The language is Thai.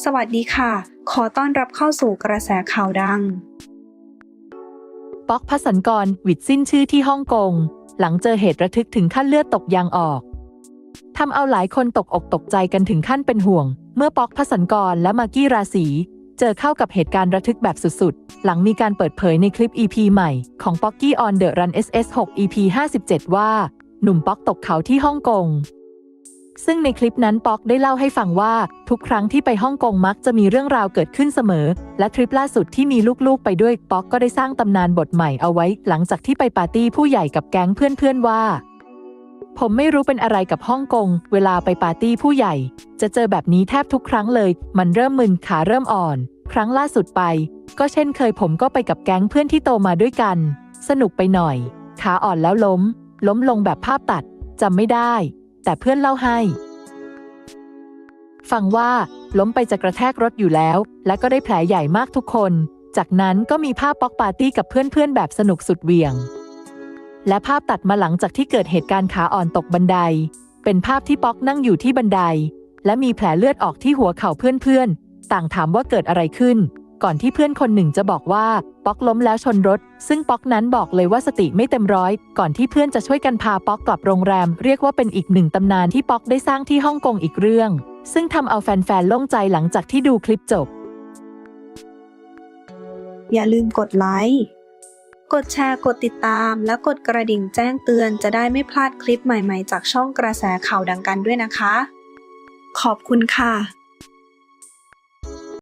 สวัสดีค่ะ ขอต้อนรับเข้าสู่กระแสข่าวดัง ป๊อกพัสันกรหวิดสิ้นชื่อที่ฮ่องกง หลังเจอเหตุระทึกถึงขั้นเลือดตกยางออกทำเอาหลายคนตกอกตกใจกันถึงขั้นเป็นห่วง เมื่อป๊อกพัสันกรและมากกี้ราศี เจอเข้ากับเหตุการณ์ระทึกแบบสุดๆ หลังมีการเปิดเผยในคลิป EP ใหม่ของป๊อกกี้ออนเดอะรัน SS 6 EP 57 ว่า หนุ่มป๊อกตกเขาที่ฮ่องกง ซึ่งในคลิปนั้นป๊อกได้เล่าให้ฟังว่า ทุกครั้งที่ไปฮ่องกงมักจะมีเรื่องราวเกิดขึ้นเสมอ และทริปล่าสุดที่มีลูกๆไปด้วยป๊อกก็ได้สร้างตำนานบทใหม่เอาไว้ หลังจากที่ไปปาร์ตี้ผู้ใหญ่กับแก๊งเพื่อนๆว่า ผมไม่รู้เป็นอะไรกับฮ่องกง เวลาไปปาร์ตี้ผู้ใหญ่ จะเจอแบบนี้แทบทุกครั้งเลย มันเริ่มมึนขาเริ่มอ่อน ครั้งล่าสุดไป ก็เช่นเคยผมก็ไปกับแก๊งเพื่อนที่โตมาด้วยกัน สนุกไปหน่อย ขาอ่อนแล้วล้ม ล้มลงแบบภาพตัดจำไม่ได้ แต่เพื่อนเล่าให้ ฟังว่าล้มไปจะกระแทกรถอยู่แล้ว และก็ได้แผลใหญ่มากทุกคน จากนั้นก็มีภาพป๊อกปาร์ตี้กับเพื่อนๆแบบสนุกสุดเหวี่ยง และภาพตัดมาหลังจากที่เกิดเหตุการณ์ขาอ่อนตกบันได เป็นภาพที่ป๊อกนั่งอยู่ที่บันได และมีแผลเลือดออกที่หัวเข่าเพื่อนๆ ต่างถามว่าเกิดอะไรขึ้น ก่อนที่เพื่อนคนหนึ่งจะบอกว่า ป๊อกล้มแล้วชนรถ ซึ่งป๊อกนั้นบอกเลยว่าสติไม่เต็มร้อย ก่อนที่เพื่อนจะช่วยกันพาป๊อกกลับโรงแรม เรียกว่าเป็นอีกหนึ่งตำนานที่ป๊อกได้สร้างที่ฮ่องกงอีกเรื่อง ซึ่งทำเอาแฟนๆโล่งใจหลังจากที่ดูคลิปจบ อย่าลืมกดไลค์ กดแชร์ กดติดตาม และกดกระดิ่งแจ้งเตือนจะได้ไม่พลาดคลิปใหม่ๆ จากช่องกระแสข่าวดังกันด้วยนะคะ ขอบคุณค่ะ